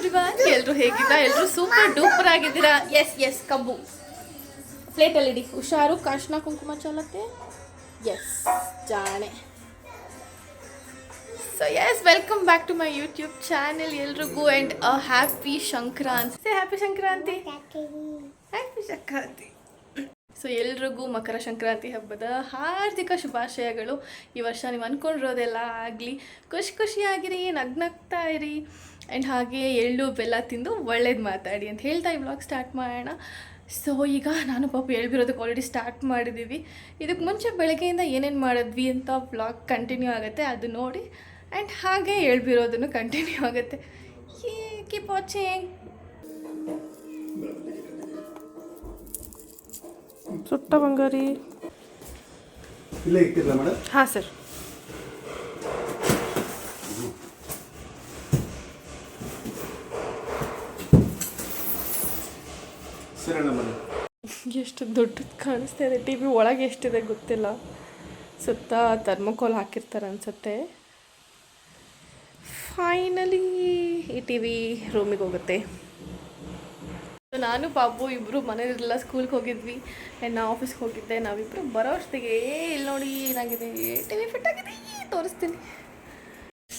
Everyone ಎಲ್ಲರೂ ಹೇಗಿದ್ದೀರಾ? ಎಲ್ಲರೂ ಸೂಪರ್ ಡೂಪರ್ ಆಗಿದ್ದೀರಾ? ಎಸ್ ಎಸ್ ಕಬ್ಬು. ಪ್ಲೇಟಲ್ಲಿ ಇಡಿ. ಹುಷಾರು, ಕಾಶ್ನ ಕುಂಕುಮ ಚಲತೆ? ಎಸ್ ಜಾಣೆ. So yes welcome back to my YouTube channel ಎಲ್ರಿಗೂ and uh happy Sankranti happy Sankranti happy Sankranti so ಎಲ್ರಿಗೂ ಮಕರ ಸಂಕ್ರಾಂತಿ ಹಬ್ಬದ ಹಾರ್ದಿಕ ಶುಭಾಶಯಗಳು. ಈ ವರ್ಷ ನೀವು ಅಂದ್ಕೊಂಡಿರೋದೆಲ್ಲ ಆಗಲಿ. ಖುಷಿ ಖುಷಿಯಾಗಿರಿ, ನಗ್ನಗ್ತಾ ಇರಿ. ಆ್ಯಂಡ್ ಹಾಗೆ ಎಳ್ಳು ಬೆಲ್ಲ ತಿಂದು ಒಳ್ಳೇದು ಮಾತಾಡಿ ಅಂತ ಹೇಳ್ತಾ ಈ ವ್ಲಾಗ್ ಸ್ಟಾರ್ಟ್ ಮಾಡೋಣ. ಸೊ ಈಗ ನಾನು ಪಾಪ ಹೇಳ್ಬಿರೋದಕ್ಕೆ ಆಲ್ರೆಡಿ ಸ್ಟಾರ್ಟ್ ಮಾಡಿದ್ದೀವಿ ಇದಕ್ಕೆ ಮುಂಚೆ ಬೆಳಗ್ಗೆಯಿಂದ ಏನೇನು ಮಾಡಿದ್ವಿ ಅಂತ ವ್ಲಾಗ್ ಕಂಟಿನ್ಯೂ ಆಗುತ್ತೆ ಅದು ನೋಡಿ. ಆ್ಯಂಡ್ ಹಾಗೆ ಹೇಳ್ಬಿರೋದನ್ನು ಕಂಟಿನ್ಯೂ ಆಗುತ್ತೆ. ಕೀಪ್ ವಾಚಿಂಗ್ ಸುಟ್ಟ ಬಂಗಾರಿ. ಇಲ್ಲೇ ಇಟ್ಟಿಲ್ಲ ಮೇಡಮ್? ಹಾಂ ಸರ್. ಸರಿ ಅಣ್ಣ ಮೇಡಮ್ ಎಷ್ಟು ದೊಡ್ಡದು ಕಾಣಿಸ್ತಾ ಇದೆ. ಟಿ ವಿ ಒಳಗೆ ಎಷ್ಟಿದೆ ಗೊತ್ತಿಲ್ಲ. ಸುತ್ತ ಥರ್ಮೋಕೋಲ್ ಹಾಕಿರ್ತಾರೆ ಅನ್ಸುತ್ತೆ. ಫೈನಲಿ ಈ ಟಿ ವಿ ರೂಮಿಗೆ ಹೋಗುತ್ತೆ. ನಾನು, ಬಾಬು ಇಬ್ಬರು ಮನೇಲಿರಲಿಲ್ಲ ಸ್ಕೂಲ್ಗೆ ಹೋಗಿದ್ವಿ. ಆ್ಯಂಡ್ ನಾ ಆಫೀಸ್ಗೆ ಹೋಗಿದ್ದೆ. ನಾವಿಬ್ಬರು ಬರೋ ಅಷ್ಟಿಗೆ ಇಲ್ಲಿ ನೋಡಿ, ಏನಾಗಿದೆ ಟಿ ವಿ ಫಿಟ್ ಆಗಿದೆ ತೋರಿಸ್ತೀನಿ.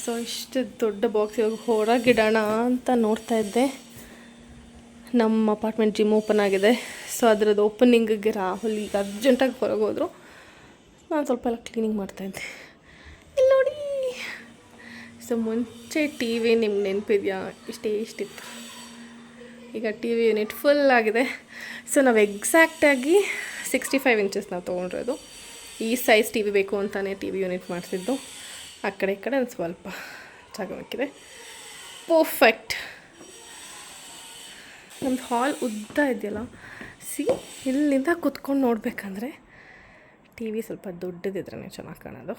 ಸೊ ಇಷ್ಟು ದೊಡ್ಡ ಬಾಕ್ಸ್ ಇವಾಗ ಹೊರಗಿಡೋಣ ಅಂತ ನೋಡ್ತಾ ಇದ್ದೆ. ನಮ್ಮ ಅಪಾರ್ಟ್ಮೆಂಟ್ ಜಿಮ್ ಓಪನ್ ಆಗಿದೆ. ಸೊ ಅದರದ್ದು ಓಪನಿಂಗಿಗೆ ರಾಹುಲ್ ಈಗ ಅರ್ಜೆಂಟಾಗಿ ಹೊರಗೆ ನಾನು ಸ್ವಲ್ಪ ಎಲ್ಲ ಕ್ಲೀನಿಂಗ್ ಮಾಡ್ತಾಯಿದ್ದೆ ಇಲ್ಲಿ ನೋಡಿ. ಸೊ ಮುಂಚೆ ಟಿ ವಿ ನಿಮ್ಗೆ ನೆನಪಿದೆಯಾ? ಇಷ್ಟೇ, ಇಷ್ಟಿತ್ತು. ಈಗ ಟಿ ವಿ ಯೂನಿಟ್ ಫುಲ್ ಆಗಿದೆ. ಸೊ ನಾವು ಎಕ್ಸಾಕ್ಟಾಗಿ ಸಿಕ್ಸ್ಟಿ ಫೈವ್ ಇಂಚಸ್ ನಾವು ತೊಗೊಂಡಿರೋದು. ಈ ಸೈಜ್ ಟಿ ವಿ ಬೇಕು ಅಂತಲೇ ಟಿ ವಿ ಯೂನಿಟ್ ಮಾಡಿಸಿದ್ದು. ಆ ಕಡೆ, ಈ ಕಡೆ ಸ್ವಲ್ಪ ಜಾಗ ಬೇಕಿದೆ ಪರ್ಫೆಕ್ಟ್ ನಮ್ದು ಹಾಲ್ ಉದ್ದ ಇದೆಯಲ್ಲ? ಸಿ, ಇಲ್ಲಿಂದ ಕುತ್ಕೊಂಡು ನೋಡಬೇಕಂದ್ರೆ ಟಿ ವಿ ಸ್ವಲ್ಪ ದೊಡ್ಡದಿದ್ರೆ ಚೆನ್ನಾಗಿ ಕಾಣೋದು.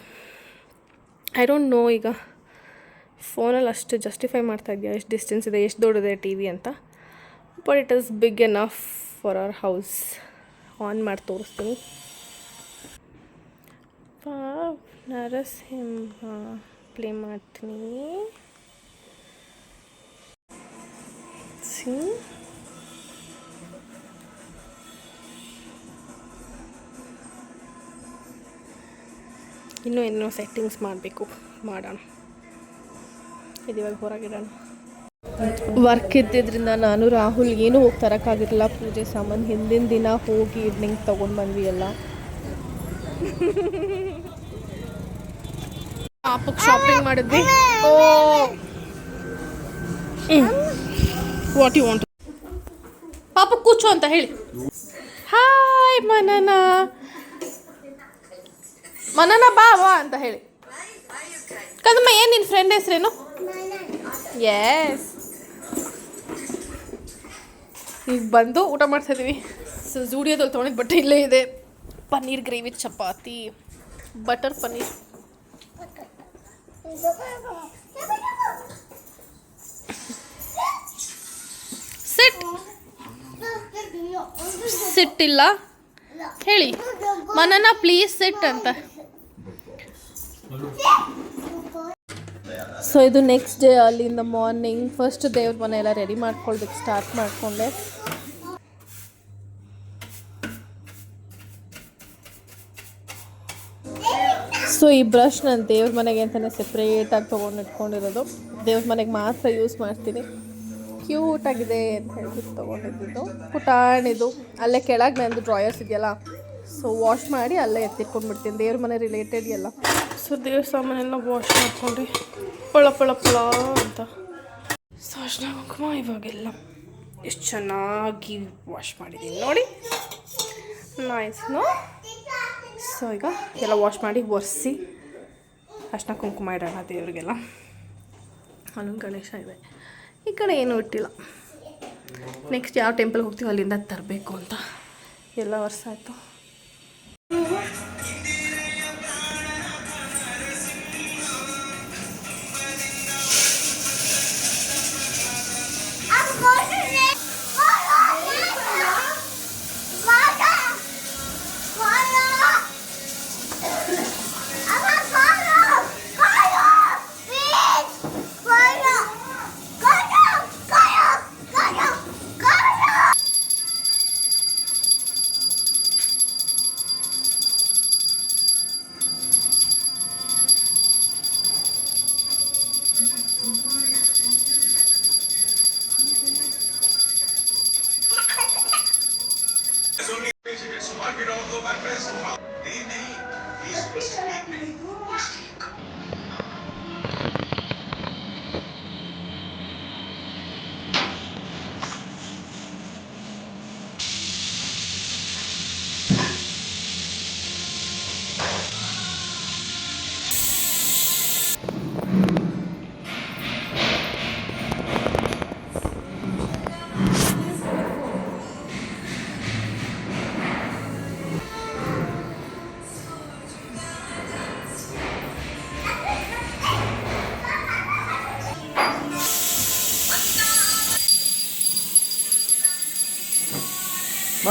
ಐ ಡೋಂಟ್ ನೋ ಈಗ ಫೋನಲ್ಲಿ ಅಷ್ಟು ಜಸ್ಟಿಫೈ ಮಾಡ್ತಾ ಇದೆಯಾ ಎಷ್ಟು ಡಿಸ್ಟೆನ್ಸ್ ಇದೆ? ಎಷ್ಟು ದೊಡ್ಡದಿದೆ ಟಿ ವಿ ಅಂತ? But it is big enough for our house on ಮಾಡಿ ತೋರಿಸ್ತೀನಿ. ನರಸಿಂಹ ಪ್ಲೇ ಮಾಡ್ತೀನಿ. ಸಿ ಇನ್ನೂ ಏನೋ ಸೆಟ್ಟಿಂಗ್ಸ್ ಮಾಡಬೇಕು ಮಾಡೋಣ. ಇದಿವಾಗ ಹೊರಗಿಡೋಣ. ವರ್ಕ್ ಇದ್ದಿದ್ದರಿಂದ ನಾನು ರಾಹುಲ್ ಏನೂ ಹೋಗಿ ತರೋಕ್ಕಾಗಿರಲಿಲ್ಲ ಪೂಜೆ ಸಾಮಾನು ಹಿಂದಿನ ದಿನ ಹೋಗಿ ಈವ್ನಿಂಗ್ ತೊಗೊಂಡು ಬಂದ್ವಿ ಎಲ್ಲ. ಪಾಪಕ್ಕೆ ಶಾಪಿಂಗ್ ಮಾಡಿದ್ವಿ. ಓ. ವಾಟ್ ಯು ವಾಂಟ್ ಪಾಪ ಕೂಚು ಅಂತ ಹೇಳಿ. ಹಾಯ್ ಮನನ. ಮನನ ಬಾ ಬಾ ಅಂತ ಹೇಳಿ. ಕದಮ್ಮ ಏನು ನಿನ್ನ ಫ್ರೆಂಡ್ ಹೆಸ್ರೇನು? ಎಸ್ ಈಗ ಬಂದು ಊಟ ಮಾಡ್ತಾ ಇದೀವಿ. ಸೊ ಜೂಡಿಯೋದಲ್ಲಿ ತೊಗೊಂಡಿದ್ದು ಬಟ್ಟೆ ಇಲ್ಲೇ ಇದೆ. Paneer gravy, chapati, butter paneer. Sit. ಸಿಟ್ಟಿಲ್ಲ. ಹೇಳಿ. ಮನನ ಪ್ಲೀಸ್ ಸಿಟ್ ಅಂತ. ಸೊ ಇದು ನೆಕ್ಸ್ಟ್ ಡೇ ಅಲ್ಲಿಂದ ಮಾರ್ನಿಂಗ್ ಫಸ್ಟ್ ದೇವ್ರ ಮನೆ ಎಲ್ಲ ರೆಡಿ ಮಾಡ್ಕೊಳ್ಬೇಕು ಸ್ಟಾರ್ಟ್ ಮಾಡಿಕೊಂಡೆ. ಸೊ ಈ ಬ್ರಷ್ ನಾನು ದೇವ್ರ ಮನೆಗೆ ಅಂತಲೇ ಸೆಪ್ರೇಟಾಗಿ ತೊಗೊಂಡು ಇಟ್ಕೊಂಡಿರೋದು. ದೇವ್ರ ಮನೆಗೆ ಮಾತ್ರ ಯೂಸ್ ಮಾಡ್ತೀನಿ. ಕ್ಯೂಟಾಗಿದೆ ಅಂತ ಹೇಳ್ಬಿಟ್ಟು ತೊಗೊಂಡಿದ್ದು. ಪುಟಾಣಿದು. ಅಲ್ಲೇ ಕೆಳಗೆ ನಂದು ಡ್ರಾಯರ್ಸ್ ಇದೆಯಲ್ಲ ಸೊ ವಾಶ್ ಮಾಡಿ ಅಲ್ಲೇ ಎತ್ತಿಟ್ಕೊಂಡ್ಬಿಡ್ತೀನಿ. ದೇವ್ರ ಮನೆ ರಿಲೇಟೆಡ್ ಎಲ್ಲ. ಸೊ ದೇವ್ರ ಸಾಮಾನೆಲ್ಲ ವಾಶ್ ಮಾಡ್ಕೊಂಡು ಪಳ ಪಳ ಪಳ ಅಂತ. ಸೊ ಅರ್ಶಿನ ಕುಂಕುಮ ಇವಾಗೆಲ್ಲ ಎಷ್ಟು ಚೆನ್ನಾಗಿ ವಾಶ್ ಮಾಡಿದ್ದೀನಿ ನೋಡಿ. ನೈಸ್ ನೋ ಸೊ ಈಗ ಎಲ್ಲ ವಾಶ್ ಮಾಡಿ ಒರೆಸಿ ಅರ್ಶಿನ ಕುಂಕುಮ ಇಡೋಣ ದೇವ್ರಿಗೆಲ್ಲ. ಅಲ್ಲೊಂದು ಗಣೇಶ ಇದೆ. ಈ ಕಡೆ ಏನೂ ಇಟ್ಟಿಲ್ಲ. ನೆಕ್ಸ್ಟ್ ಯಾವ ಟೆಂಪಲ್ಗೆ ಹೋಗ್ತೀವಿ ಅಲ್ಲಿಂದ ತರಬೇಕು ಅಂತ. ಎಲ್ಲ ವರ್ಷ ಆಯಿತು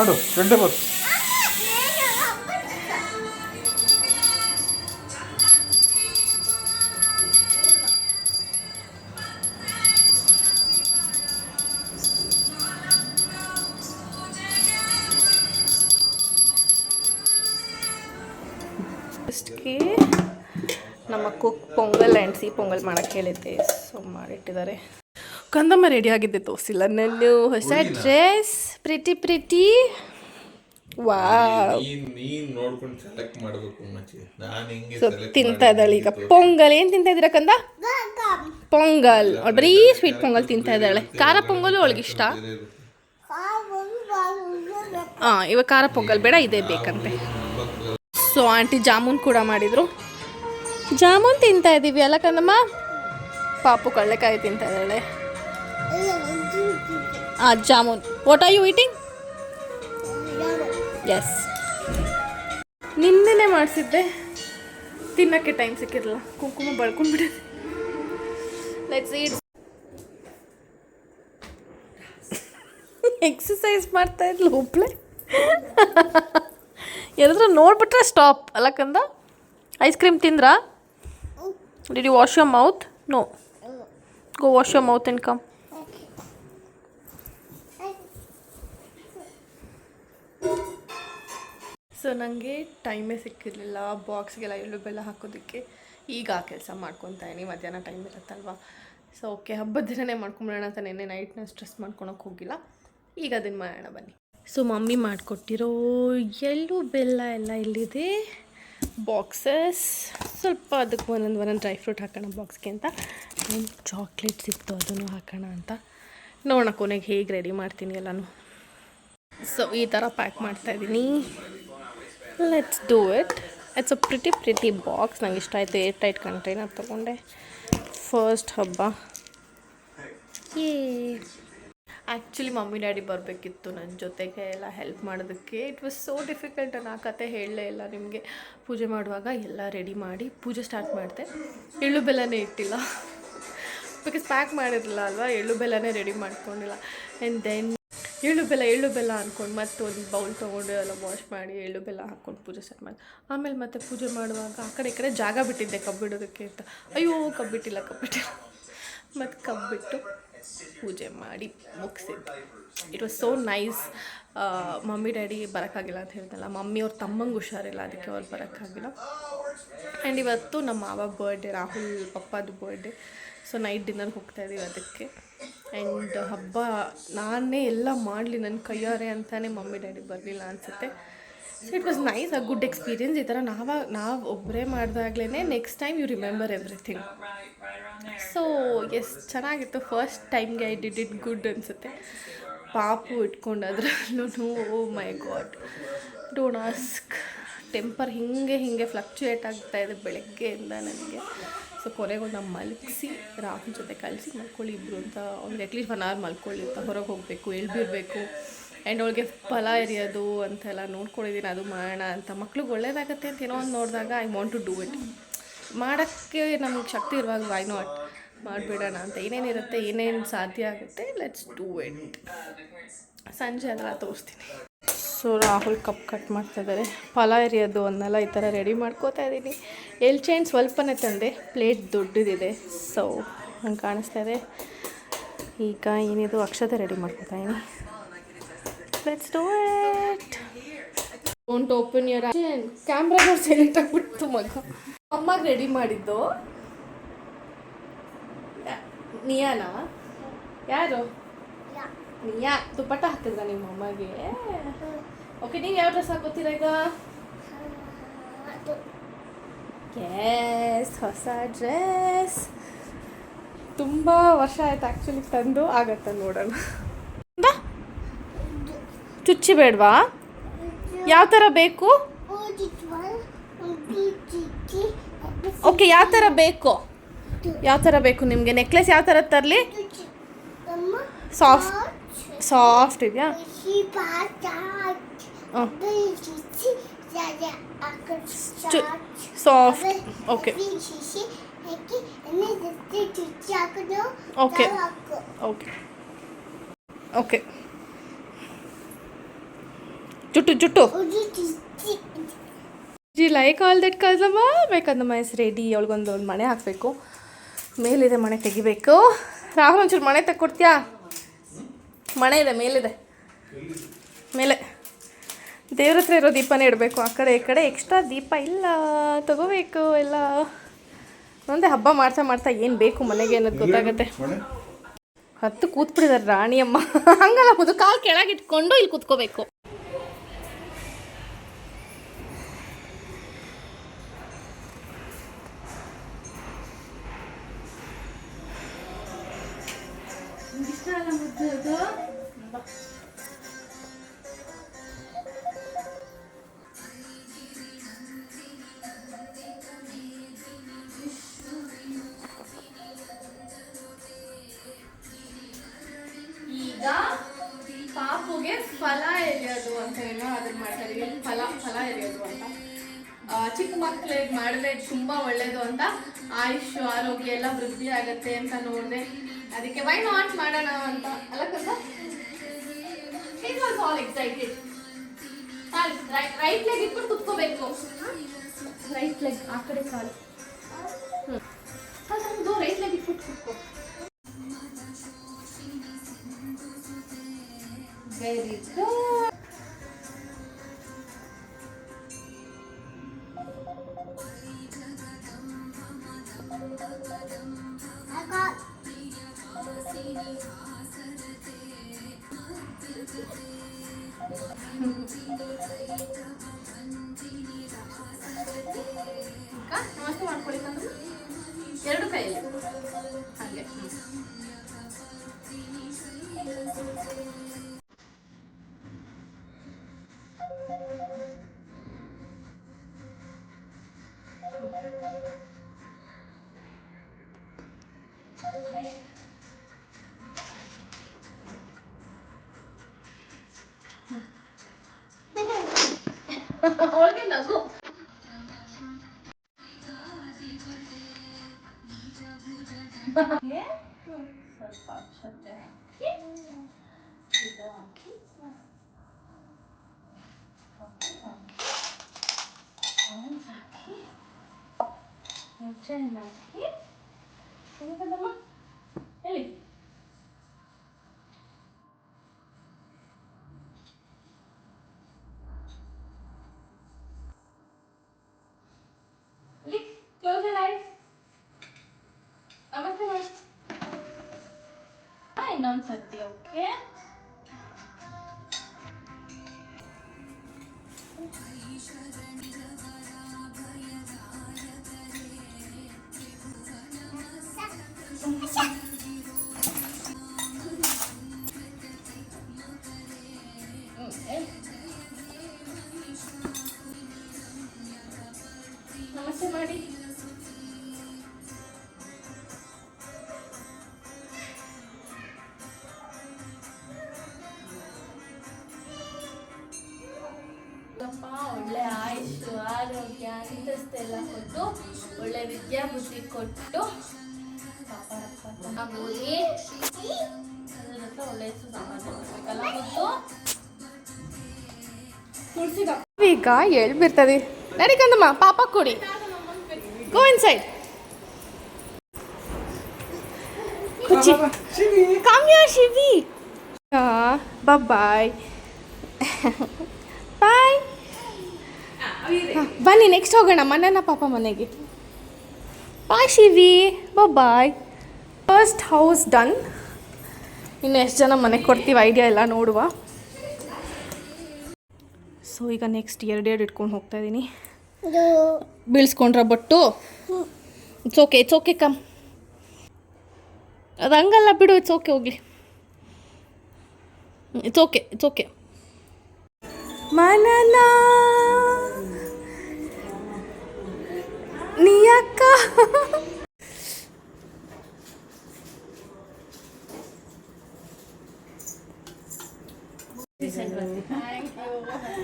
ಮಾಡು ಗಂಟೆ ಫಸ್ಟ್ಗೆ ನಮ್ಮ ಕುಕ್ ಪೊಂಗಲ್ ಆ್ಯಂಡ್ ಸಿ ಪೊಂಗಲ್ ಮಾಡೋಕ್ಕೆ ಹೇಳಿದ್ದೆ. ಸೊ ಮಾಡಿಟ್ಟಿದ್ದಾರೆ. ಕಂದಮ್ಮ ರೆಡಿ ಆಗಿದ್ದೆ ತೋರಿಸಿಲ್ಲ ನನ್ನ ಹೊಸ ಡ್ರೆಸ್ ಪ್ರಿಟಿ ಪ್ರಿಟಿ ವಾ ನೀನ್ ನೀನ್ ನೋಡ್ಕೊಂಡು ಸೆಲೆಕ್ಟ್ ಮಾಡ್ಬೇಕು ಮಚ್ಚಿ ನಾನು ಹಿಂಗೆ ಸೊ ತಿಂತಾ ಇದ್ದಾಳೆ ಈಗ. ಪೊಂಗಲ್ ಏನು ತಿಂತಾ ಇದ್ದೀರಾ ಕಂದ? ಪೊಂಗಲ್. ಬರೀ ಸ್ವೀಟ್ ಪೊಂಗಲ್ ತಿಂತಾ ಇದ್ದಾಳೆ. ಖಾರ ಪೊಂಗಲು ಅವಳಿಗೆ ಇಷ್ಟ? ಹಾಂ ಇವಾಗ ಖಾರ ಪೊಂಗಲ್ ಬೇಡ ಇದೇ ಬೇಕಂತೆ. ಸೊ ಆಂಟಿ ಜಾಮೂನ್ ಕೂಡ ಮಾಡಿದರು. ಜಾಮೂನ್ ತಿಂತಾ ಇದೀವಿ ಅಲ್ಲ ಕಂದಮ್ಮ? ಪಾಪು ಕಳ್ಳೆಕಾಯಿ ತಿಂತಾ ಇದ್ದಾಳೆ. ಹಾಂ jamun. What are you eating yes ನಿನ್ನೆನೆ ಮಾಡಿಸಿದ್ದೆ. ತಿನ್ನಕ್ಕೆ ಟೈಮ್ ಸಿಕ್ಕಿರಲ್ಲ ಕುಂಕುಮ ಬಳ್ಕೊಂಡ್ಬಿಟ್ಟಿದೆ ಲೆಟ್ಸ್ ಈಟ್ ಎಕ್ಸಸೈಸ್ ಮಾಡ್ತಾ ಇದ್ಲು ಒಬ್ಳೆ. ಎಲ್ಲಾದ್ರೂ ನೋಡ್ಬಿಟ್ರೆ ಸ್ಟಾಪ್ ಅಲ್ಲ ಕಂದ? Ice cream ತಿಂದ್ರಾ? Did you wash your mouth no go wash your mouth and come so ನನಗೆ ಟೈಮೇ ಸಿಕ್ಕಿರಲಿಲ್ಲ ಬಾಕ್ಸ್ಗೆಲ್ಲ ಎಳ್ಳು ಬೆಲ್ಲ ಹಾಕೋದಕ್ಕೆ ಈಗ ಆ ಕೆಲಸ ಮಾಡ್ಕೊತಾ ಇದೀನಿ ಮಧ್ಯಾಹ್ನ ಟೈಮ್ ಇರುತ್ತಲ್ವ? ಸೊ ಓಕೆ ಹಬ್ಬದ ದಿನನೇ ಮಾಡ್ಕೊಂಬಿಡೋಣ ಅಂತ ನೆನ್ನೆ ನೈಟ್ನ ಸ್ಟ್ರೆಸ್ ಮಾಡ್ಕೊಳಕ್ಕೆ ಹೋಗಿಲ್ಲ. ಈಗ ಅದನ್ನು ಮಾಡೋಣ ಬನ್ನಿ. ಸೊ ಮಮ್ಮಿ ಮಾಡಿಕೊಟ್ಟಿರೋ ಎಳ್ಳು ಬೆಲ್ಲ ಎಲ್ಲ ಇಲ್ಲಿದೆ ಬಾಕ್ಸಸ್ ಸ್ವಲ್ಪ ಅದಕ್ಕೆ ಒಂದೊಂದು ಒಂದೊಂದು ಡ್ರೈ ಫ್ರೂಟ್ ಹಾಕೋಣ ಬಾಕ್ಸ್ಗೆ ಅಂತ. ಚಾಕ್ಲೇಟ್ಸ್ ಇತ್ತು ಅದನ್ನು ಹಾಕೋಣ ಅಂತ. ನೋಡೋಣ ಕೊನೆಗೆ ಹೇಗೆ ರೆಡಿ ಮಾಡ್ತೀನಿ ಎಲ್ಲನೂ. ಸೊ ಈ ಥರ ಪ್ಯಾಕ್ ಮಾಡ್ತಾ ಇದ್ದೀನಿ. Let's do it it's a pretty pretty box ನಂಗೆ ಇಷ್ಟ ಆಯಿತು. ಏರ್ ಟೈಟ್ ಕಂಟೈನರ್ ತೊಗೊಂಡೆ. ಫಸ್ಟ್ ಹಬ್ಬ. ಏ ಆ್ಯಕ್ಚುಲಿ ಮಮ್ಮಿ, ಡ್ಯಾಡಿ ಬರಬೇಕಿತ್ತು ನನ್ನ ಜೊತೆಗೆ ಎಲ್ಲ ಹೆಲ್ಪ್ ಮಾಡೋದಕ್ಕೆ. ಇಟ್ ವಾಸ್ ಸೋ ಡಿಫಿಕಲ್ಟ್ ನಾನು ಕತೆ ಹೇಳಲೇ ಇಲ್ಲ ನಿಮಗೆ. ಪೂಜೆ ಮಾಡುವಾಗ ಎಲ್ಲ ರೆಡಿ ಮಾಡಿ ಪೂಜೆ ಸ್ಟಾರ್ಟ್ ಮಾಡಿದೆ. ಎಳ್ಳು ಬೆಲ್ಲನೇ ಇಟ್ಟಿಲ್ಲ. ಬಿಕಾಸ್ ಪ್ಯಾಕ್ ಮಾಡಿರಲಿಲ್ಲ ಅಲ್ವಾ? ಎಳ್ಳು ಬೆಲ್ಲನೇ ರೆಡಿ ಮಾಡ್ಕೊಂಡಿಲ್ಲ. ಆ್ಯಂಡ್ ದೆನ್ ಎಳ್ಳು ಬೆಲ್ಲ ಎಳ್ಳು ಬೆಲ್ಲ ಅಂದ್ಕೊಂಡು ಮತ್ತೆ ಒಂದು ಬೌಲ್ ತೊಗೊಂಡು ಎಲ್ಲ ವಾಶ್ ಮಾಡಿ ಎಳ್ಳು ಬೆಲ್ಲ ಹಾಕ್ಕೊಂಡು ಪೂಜೆ ಸ್ಟಾರ್ಟ್ ಮಾಡಿ ಆಮೇಲೆ ಮತ್ತೆ ಪೂಜೆ ಮಾಡುವಾಗ ಆ ಕಡೆ ಈ ಕಡೆ ಜಾಗ ಬಿಟ್ಟಿದ್ದೆ ಕಬ್ಬಿಡೋದಕ್ಕೆ ಅಂತ. ಅಯ್ಯೋ ಕಬ್ಬಿಟ್ಟಿಲ್ಲ ಕಬ್ಬಿಟ್ಟಿಲ್ಲ ಮತ್ತು ಕಬ್ಬಿಟ್ಟು ಪೂಜೆ ಮಾಡಿ ಮುಗಿಸಿದ್ದು. It was so nice mummy, daddy ಬರೋಕ್ಕಾಗಿಲ್ಲ ಅಂತ ಹೇಳ್ದಲ್ಲ. ಮಮ್ಮಿ ಅವ್ರ ತಮ್ಮಂಗೆ ಹುಷಾರಿಲ್ಲ, ಅದಕ್ಕೆ ಅವ್ರು ಬರೋಕ್ಕಾಗಿಲ್ಲ. ಆ್ಯಂಡ್ ಇವತ್ತು ನಮ್ಮ ಮಾವ ಬರ್ಡೇ ರಾಹುಲ್ ಪಪ್ಪಾದು ಬರ್ಡೇ ಸೊ ನೈಟ್ ಡಿನ್ನರ್ಗೆ ಹೋಗ್ತಾ ಇದೀವಿ ಅದಕ್ಕೆ. ಆ್ಯಂಡ್ ಹಬ್ಬ ನಾನೇ ಎಲ್ಲ ಮಾಡಲಿ ನನ್ನ ಕೈಯಾರೆ ಅಂತಲೇ ಮಮ್ಮಿ, ಡ್ಯಾಡಿ ಬರಲಿಲ್ಲ ಅನಿಸುತ್ತೆ. So it was nice uh good experience ಈ ಥರ ನಾವು ನಾವು ಒಬ್ಬರೇ ಮಾಡಿದಾಗ್ಲೇ next time you remember everything so yes ಚೆನ್ನಾಗಿತ್ತು. ಫಸ್ಟ್ ಟೈಮ್ಗೆ ಐ ಡಿಡ್ ಇಟ್ ಗುಡ್ ಅನಿಸುತ್ತೆ. ಪಾಪು ಇಟ್ಕೊಂಡು ಅದರಲ್ಲೂ ಓ my god don't ask temper ಹಿಂಗೆ ಹಿಂಗೆ ಫ್ಲಕ್ಚುಯೇಟ್ ಆಗ್ತಾಯಿದೆ ಬೆಳಗ್ಗೆಯಿಂದ ನನಗೆ. ಸೊ ಕೊನೆಗೆ ನಾವು ಮಲಗಿಸಿ, ರಾಹುಲ್ ಜೊತೆ ಕಳಿಸಿ ಮಲ್ಕೊಳ್ಳಿ ಇಬ್ಬರು ಅಂತ. ಅವ್ನಿಗೆ ಅಟ್ಲೀಸ್ಟ್ ಒನ್ ಅವರ್ ಮಲ್ಕೊಳ್ಳಿ ಅಂತ ಹೊರಗೆ ಹೋಗಬೇಕು, ಎಳ್ಬಿರಬೇಕು. ಆ್ಯಂಡ್ ಅವಳಿಗೆ ಫಲ ಎರಿಯೋದು ಅಂತೆಲ್ಲ ನೋಡ್ಕೊಂಡಿದ್ದೀನಿ ಅದು ಮಾಡೋಣ ಅಂತ. ಮಕ್ಳಿಗೆ ಒಳ್ಳೇದಾಗತ್ತೆ ಅಂತ ಏನೋ ಒಂದು ನೋಡಿದಾಗ I want to do it ಮಾಡೋಕ್ಕೆ ನಮಗೆ ಶಕ್ತಿ ಇರುವಾಗ ವೈ ನಾಟ್ ಮಾಡಿಬಿಡೋಣ ಅಂತ. ಏನೇನಿರುತ್ತೆ ಏನೇನು ಸಾಧ್ಯ ಆಗುತ್ತೆ ಲೆಟ್ಸ್ ಡೂ ಇಟ್ ಸಂಜೆ ಅದರ ತೋರಿಸ್ತೀನಿ. ಸೊ ರಾಹುಲ್ ಕಪ್ ಕಟ್ ಮಾಡ್ತಾ ಇದ್ದಾರೆ ಫಲ ಎರಿಯೋದು ಅನ್ನೆಲ್ಲ ಈ ಥರ ರೆಡಿ ಮಾಡ್ಕೋತಾ ಇದ್ದೀನಿ. ಎಲ್ ಚೈನ್ ಸ್ವಲ್ಪನೇ ತಂದೆ ಪ್ಲೇಟ್ ದೊಡ್ಡದಿದೆ ಸೊ ಹಂಗೆ ಕಾಣಿಸ್ತಾ ಇದೆ. ಈಗ ಏನಿದು ಅಕ್ಷತೆ ರೆಡಿ ಮಾಡ್ಕೊತಾ ಇದ್ದೀನಿ let's do it don't open your camera select ಆಗಿಬಿಡ್ತು ಮಗ. ಅಮ್ಮಗೆ ರೆಡಿ ಮಾಡಿದ್ದು. ನಿಯಾನಾ? ಯಾರು? ನಿಯಾ ದುಪ್ಪಟ್ಟ ಹಾಕಿದ್ರ ನಿಮ್ಮ ಅಮ್ಮಗೆ? ಓಕೆ ನೀವು ಯಾವ ಡ್ರೆಸ್ ಹಾಕೋತೀರ ಈಗ? ಎಸ್ ಹೊಸ ಡ್ರೆಸ್ ತುಂಬ ವರ್ಷ ಆಯ್ತು ಆ್ಯಕ್ಚುಲಿ ತಂದು ಆಗತ್ತ ನೋಡೋಣ. ಚುಚ್ಚಿ ಬೇಡವಾ? ಯಾವ ಥರ ಬೇಕು? ಓಕೆ ಯಾವ ಥರ ಬೇಕು? ಯಾವ ಥರ ಬೇಕು ನಿಮಗೆ? ನೆಕ್ಲೆಸ್ ಯಾವ ಥರ ತರಲಿ? ಸಾಫ್ಟ್ ಸಾಫ್ಟ್ ಇದೆಯಾ? मणे हाकु मेल मणे तेगी राहुल मणे तक मणे मेल मेले, मेले ದೇವ್ರ ಹತ್ರ ಇರೋ ದೀಪನೇ ಇಡಬೇಕು. ಆ ಕಡೆ ಈ ಕಡೆ ಎಕ್ಸ್ಟ್ರಾ ದೀಪ ಇಲ್ಲ ತಗೋಬೇಕು ಎಲ್ಲ. ಒಂದೇ ಹಬ್ಬ ಮಾಡ್ತಾ ಮಾಡ್ತಾ ಏನು ಬೇಕು ಮನೆಗೆ ಅನ್ನೋದು ಗೊತ್ತಾಗುತ್ತೆ. ಹತ್ತು ಕೂತ್ಬಿಡಿದಾರೆ ರಾಣಿಯಮ್ಮ. ಹಂಗಲ್ಲ ಮುದು ಕಾಲು ಕೆಳಗಿಟ್ಕೊಂಡು ಇಲ್ಲಿ ಕೂತ್ಕೋಬೇಕು. ಅಂತ. ಆಯುಷ್ ಆರೋಗ್ಯ ಎಲ್ಲ ವೃದ್ಧಿ ಆಗತ್ತೆ ಅಂತ ನೋಡಿದೆ. ಅದಕ್ಕೆ ವೈ ನಾಟ್ ಮಾಡೋಣ ಅಂತ. ಅಲ್ಲ ಕಸ it was all excited right leg ಇಟ್ಬಿಟ್ಟು ಕುತ್ಕೋಬೇಕು. ರೈಟ್ ಲೆಗ್ ಆ ಕಡೆ ಕಾಲು. ಹ್ಞೂ ರೈಟ್ ಲೆಗ್ ಇಟ್ಬಿಟ್ಟು ಕುತ್ಕೋ. ವೆರಿ ಗುಡ್ ನಮಸ್ತೆ ಮಾಡ್ಕೊಳ್ಳಿ ತಂದು ಎರಡು ಕೈಯಲ್ಲಿ. ಹಾಗೆ. ಹ್ಮ್. ಅವಳಿಗೆ ನಗು ಸ್ವಲ್ಪ ಅಕ್ಷತೆ ಹಾಕಿ ಇದು ಹಾಕಿ ಆರೆಂಜ್ ಹಾಕಿ ಹುಣಸೆಹಣ್ಣು ಹಾಕಿ ನಮಸ್ತೆ ಮಾಡಿ. ಒಳ್ಳೆ ಆಯುಷು ಆರೋಗ್ಯ ಅಂತಸ್ತೆಲ್ಲ ಕೊಟ್ಟು ಒಳ್ಳೆ ವಿದ್ಯಾಬುದ್ಧಿ ಕೊಟ್ಟು ಈಗ ಹೇಳ್ಬಿರ್ತದೆ ನಡಿ ಕಂದಮ್ಮ ಪಾಪ ಕೊಡಿ. ಗೋ ಇನ್ ಸೈಡ್ ಕುಚಿ. ಕಾಮ್ಯ ಶಿವಿ. ಬಾಯ್. ಬಾಯ್. ಬನ್ನಿ ನೆಕ್ಸ್ಟ್ ಹೋಗೋಣ ಮನೆನ ಪಾಪ ಮನೆಗೆ. Bye Shivi. Bye. First house done ಇನ್ನು ಎಷ್ಟು ಜನ ಮನೆಗೆ ಕೊಡ್ತೀವಿ ಐಡಿಯಾ ಎಲ್ಲ ನೋಡುವ. ಸೊ ಈಗ ನೆಕ್ಸ್ಟ್ ಎರಡೆರಡು ಇಟ್ಕೊಂಡು ಹೋಗ್ತಾ ಇದ್ದೀನಿ ಬೀಳ್ಸ್ಕೊಂಡ್ರ but? It's okay it's okay come ಅದು ಹಂಗಲ್ಲ ಬಿಡು ಇಟ್ಸ್ ಓಕೆ ಹೋಗ್ಲಿ. ಇಟ್ಸ್ ಓಕೆ ಇಟ್ಸ್ ಓಕೆ ಮನನ ನೀ ಅಕ್ಕ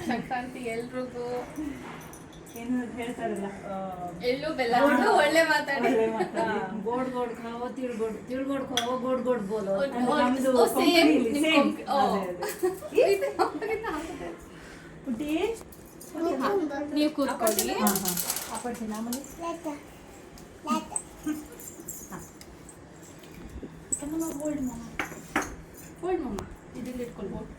ಸಂಕ್ರಾಂತಿ ಎಲ್ರಿಗೂ. ಏನು ಹೇಳ್ತಾರಲ್ಲ ಎಳ್ಳು ಬೆಲ್ಲ ಕೊಡು, ಒಳ್ಳೆ ಮಾತಾಡಿ. ಗೋಡ್ ಗೋಡ್ ಖಾವೋ ತಿಳ್ಗೋಡ್ ತಿಳ್ಗೋಡ್ ಖಾವೋ ಗೋಡ್ ಗೋಡ್ ಬೋಲೋ. ನಮ್ದು. ಪುಟ್ಟಿ? ನೀವು ಕೂತ್ಕೊಳ್ಳಿ. ಅಪ್ಪಡ್ತೀನಿ ಆಮೇಲೆ ಹೋಲ್ಡ್ ಮಮ್ಮ ಹೋಲ್ಡ್ ಮಮ್ಮ ಇದರಲ್ಲಿ ಇಟ್ಕೊಂಡು ಹೋಲ್ಡ್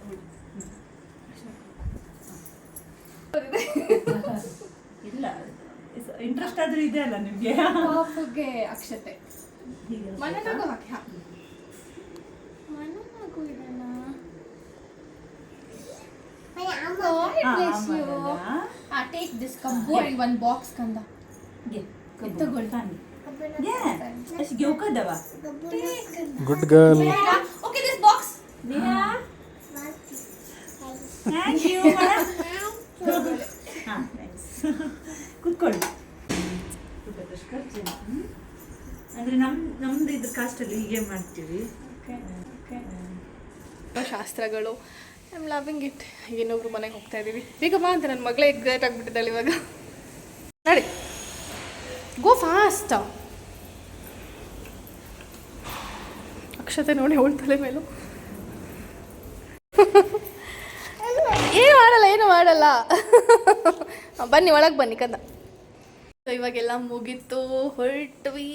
ಇಲ್ಲ ಆದ್ರೂ ಇದೆ ಅಲ್ಲ ನಿಮಗೆ? ಪಾಪುಗೆ ಅಕ್ಷತೆ. ಮನನಗು ಹಾಕಿ ಹಾ. ಮನೆನಾಗೂ ಆ take this go and one box ಕಂದ. ಎತ್ತಗೊಳ್ತಾನೆ ಅಷ್ಟು ಗೆವ್ಕದವ good girl okay this box thank you ಹಾಂ. ಥ್ಯಾಂಕ್ಸ್ ಕೂತ್ಕೊಳ್ಳಿ ಕೂತ್ಕೊಳ್ಳಿ, ಖರ್ಚಿಲ್ಲ ಹ್ಮ್? ಅಂದ್ರೆ ನಮ್ ನಮ್ದು ಇದು ಕಾಸ್ಟಲ್ಲಿ ಹೀಗೆ ಮಾಡ್ತೀವಿ. ಶಾಸ್ತ್ರಗಳು. ಐ ಆಮ್ ಲವಿಂಗ್ ಇಟ್ ಇನ್ನೊಬ್ರು ಮನೆಗೆ ಹೋಗ್ತಾ ಇದ್ದೀವಿ. ಈಗ ಬಾ ಅಂತ ನನ್ನ ಮಗಳೇ ಎಕ್ಸೈಟ್ ಆಗಿಬಿಟ್ಟಿದ್ದಾಳೆ ಇವಾಗ. ನೋಡಿ. ಗೋ ಫಾಸ್ಟ್ ಅಕ್ಷತೆ ನೋಡಿ ಅವಳ ತಲೆ ಮೇಲೂ. ಏನು ಮಾಡಲ್ಲ ಏನು ಮಾಡಲ್ಲ. ಬನ್ನಿ ಒಳಗೆ ಬನ್ನಿ ಕಂದ. ಸೊ ಇವಾಗೆಲ್ಲ ಮುಗೀತು ಹೊರಟ್ವಿ.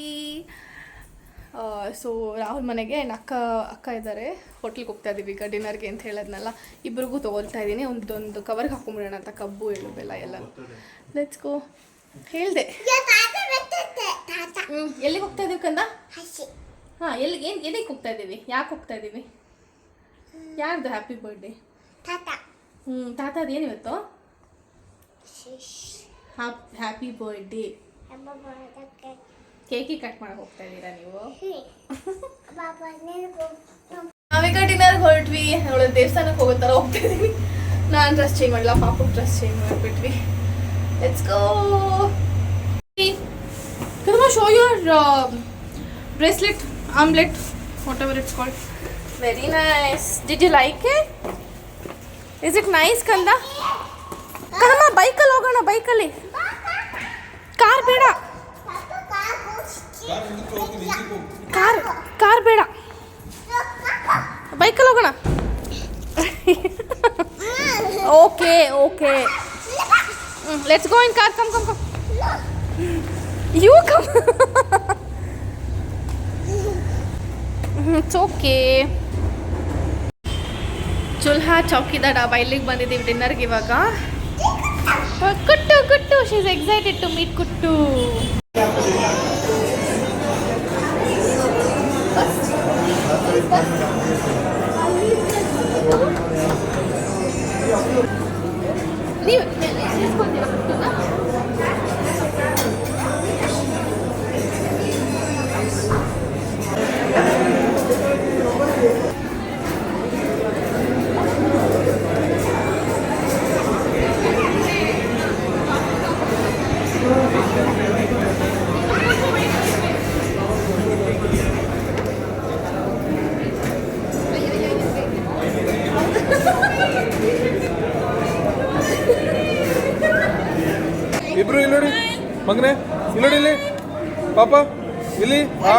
ಸೊ ರಾಹುಲ್ ಮನೆಗೆ ನನ್ನ ಅಕ್ಕ ಅಕ್ಕ ಇದ್ದಾರೆ ಹೋಟ್ಲಿಗೆ ಹೋಗ್ತಾ ಇದ್ದೀವಿ ಈಗ ಡಿನ್ನರ್ಗೆ ಅಂತ ಹೇಳೋದ್ನಲ್ಲ. ಇಬ್ರಿಗೂ ತೊಗೊಳ್ತಾ ಇದ್ದೀನಿ ಒಂದೊಂದು ಕವರ್ಗೆ ಹಾಕೊಂಬಿಡೋಣ ಅಂತ ಕಬ್ಬು ಎಳ್ಳು ಬೆಲ್ಲ ಎಲ್ಲ. ಲೆಟ್ಸ್ ಗೋ ಹೇಳಿದೆ. ಎಲ್ಲಿಗೆ ಹೋಗ್ತಾ ಇದೀವಿ ಕಂದ? ಹಾಂ ಎಲ್ಲಿಗೆ ಏನು ಎಲ್ಲಿಗೆ ಹೋಗ್ತಾ ಇದ್ದೀವಿ ಯಾಕೆ ಹೋಗ್ತಾ ಇದ್ದೀವಿ ಯಾರ್ದು ಹ್ಯಾಪಿ ಬರ್ಡೇ ಹ್ಞೂ ತಾತ ಅದೇನು ಇವತ್ತು? ಹ್ಯಾಪಿ ಬರ್ಡೇ ಕೇಕಿ ಕಟ್ ಮಾಡಕ್ ಹೋಗ್ತಾ ಇದ್ದೀರಾ ನೀವು? ನಾವೀಗ ಡಿನ್ನರ್ ಹೊರಟ್ವಿ. ಅವಳು ದೇವಸ್ಥಾನಕ್ಕೆ ಹೋಗೋ ಥರ ಹೋಗ್ತಾ ಇದೀವಿ. ನಾನು ಡ್ರೆಸ್ ಚೇಂಜ್ ಮಾಡಿಲ್ಲ ಪಾಪು ಡ್ರೆಸ್ ಚೇಂಜ್ ಮಾಡಿಬಿಟ್ವಿ. Let's go ಕದಮ show your bracelet omelette whatever it's called very nice did you like it is it nice ಕಂದ ಕಣಮ್ಮ ಬೈಕಲ್ಲಿ ಹೋಗೋಣ ಬೈಕಲ್ಲಿ ಕಾರ್ ಬೇಡ. ಕಾರ್ ಕಾರ್ ಬೇಡ. ಬೈಕಲ್ಲಿ ಹೋಗೋಣ. Okay okay. Let's go in car come come come you come it's okay Chulha ಚೌಕಿದ Dhaba ಇಲ್ಲಿಗೆ ಬಂದಿದ್ದೀವಿ ಡಿನ್ನರ್ಗೆ ಇವಾಗ. Kuttu Kuttu. She is excited to meet Kuttu. ಹೋಗಲ್ಲಿ. ಇಲ್ಲಿ? ಆ.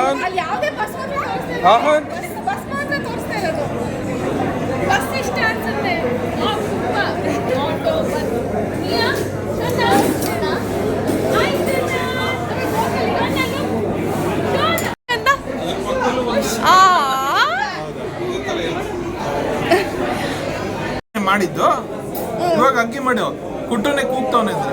ಮಾಡಿದ್ದು? ಇವಾಗ ಅಕ್ಕಿ ಮಾಡ್ಯಾವ ಕುಟ್ಟನೆ ಕೂಗ್ತಾವನೆ ಇದ್ರೆ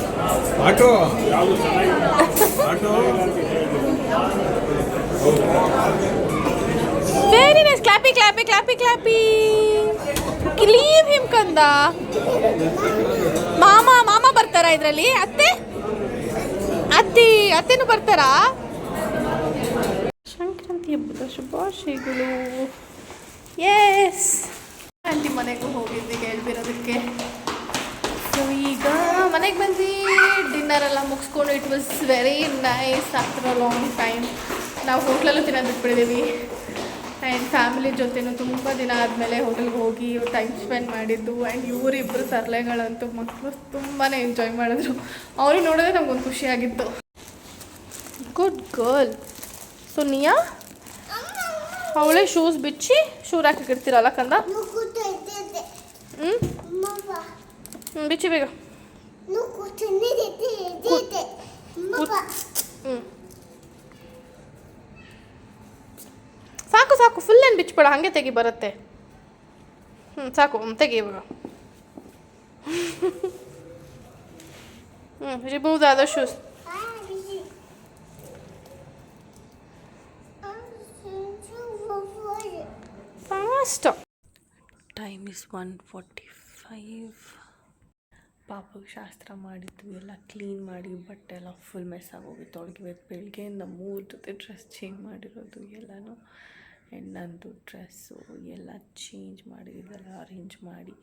auto. Very nice clappy clappy clappy clappy leave him ಕಂದ. ಮಾಮ ಮಾಮ ಬರ್ತಾರಾ ಇದರಲ್ಲಿ? ಅತ್ತೆ? ಅತ್ತಿ ಅತ್ತೆನೂ ಬರ್ತಾರಾ? ಸಂಕ್ರಾಂತಿ ಹಬ್ಬದ ಶುಭಾಶಯಗಳು. ಎಸ್ ಆಂಟಿ ಮನೆಗೂ ಹೋಗಿದ್ವಿ ಹೇಳ್ಬಿರೋದಕ್ಕೆ ಸೊ ಈಗ ಮನೆಗೆ ಬಂದ್ವಿ. ಡಿನ್ನರ್ ಎಲ್ಲ ಮುಗಿಸ್ಕೊಂಡು it was very nice after a long time ನಾವು ಹೋಟ್ಲಲ್ಲೂ ತಿನ್ನೋದು ಬಿಟ್ಬಿಟ್ಟಿದ್ದೀವಿ ಆ್ಯಂಡ್ ಫ್ಯಾಮಿಲಿ ಜೊತೆನೂ ತುಂಬ ದಿನ ಆದಮೇಲೆ ಹೋಟೆಲ್ಗೆ ಹೋಗಿ ಟೈಮ್ ಸ್ಪೆಂಡ್ ಮಾಡಿದ್ದು ಆ್ಯಂಡ್ ಇವರಿಬ್ಬರು ತರಲೆಗಳಂತೂ ಮಕ್ಕಳು ತುಂಬಾ ಎಂಜಾಯ್ ಮಾಡಿದ್ರು. ಅವ್ರಿಗೆ ನೋಡಿದ್ರೆ ನಮಗೊಂದು ಖುಷಿಯಾಗಿತ್ತು ಗುಡ್ ಗರ್ಲ್ ಸೊ ನೀಯಾ ಅವಳೇ ಶೂಸ್ ಬಿಚ್ಚಿ ಶೂ ಹಾಕಿರ್ತೀರಲ್ಲ ಕಂದ? ಹ್ಞೂ ಹ್ಞೂ ಬಿಚ್ಚಿ ಬೇಗ. ಸಾಕು ಸಾಕು ಫುಲ್ ಏನು ಬಿಚ್ಬೇಡ ಹಾಗೆ ತೆಗಿ ಬರುತ್ತೆ ಹ್ಞೂ ಸಾಕು ಹ್ಞೂ ತೆಗಿ ಇವಾಗ ಹ್ಞೂ remove the other shoes fast time is one forty five ಪಾಪಗೆ ಶಾಸ್ತ್ರ ಮಾಡಿದ್ವಿ, ಎಲ್ಲ ಕ್ಲೀನ್ ಮಾಡಿ ಬಟ್ಟೆ ಎಲ್ಲ ಫುಲ್ ಮೆಸ್ ಆಗೋಗಿತ್ತು ಅವ್ಳಿಗೆ ಇವತ್ತು ಬೆಳಗ್ಗೆಯಿಂದ ಮೂರು ಜೊತೆ ಡ್ರೆಸ್ ಚೇಂಜ್ ಮಾಡಿರೋದು, ಎಲ್ಲನೂ ಆ್ಯಂಡ್ ನಂದು ಡ್ರೆಸ್ಸು ಎಲ್ಲ ಚೇಂಜ್ ಮಾಡಿ, ಇದೆಲ್ಲ ಅರೇಂಜ್ ಮಾಡಿ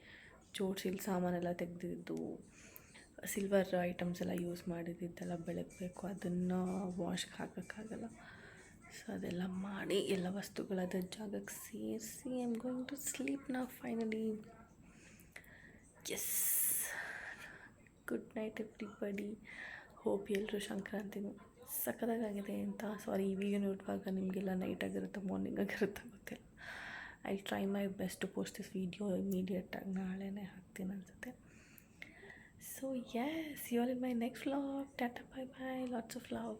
ಜೋಡ್ಸಿಲ್ ಸಾಮಾನೆಲ್ಲ ತೆಗೆದಿದ್ದು ಸಿಲ್ವರ್ ಐಟಮ್ಸ್ ಎಲ್ಲ ಯೂಸ್ ಮಾಡಿದ್ದೆಲ್ಲ ಬೆಳಗಬೇಕು ಅದನ್ನು ವಾಶ್ಗೆ ಹಾಕೋಕ್ಕಾಗಲ್ಲ. ಸೊ ಅದೆಲ್ಲ ಮಾಡಿ ಎಲ್ಲ ವಸ್ತುಗಳದ ಜಾಗಕ್ಕೆ ಸೇರಿಸಿ I am going to sleep ನಾ finally yes good night everybody hope ಎಲ್ಲರೂ ಸಂಕ್ರಾಂತಿನೂ ಸಖತ್ತಾಗಿದೆ ಅಂತ. ಸಾರಿ ಈ ವಿಡಿಯೋ ನೋಡುವಾಗ ನಿಮಗೆಲ್ಲ ನೈಟ್ ಆಗಿರುತ್ತೆ ಮಾರ್ನಿಂಗ್ ಆಗಿರುತ್ತೆ, ಗೊತ್ತಿಲ್ಲ. I try my best to post this video ಇಮಿಡಿಯೇಟಾಗಿ ನಾಳೆನೇ ಹಾಕ್ತೀನಿ ಅನ್ಸುತ್ತೆ. So yes you all in my next vlog tata bye bye lots of love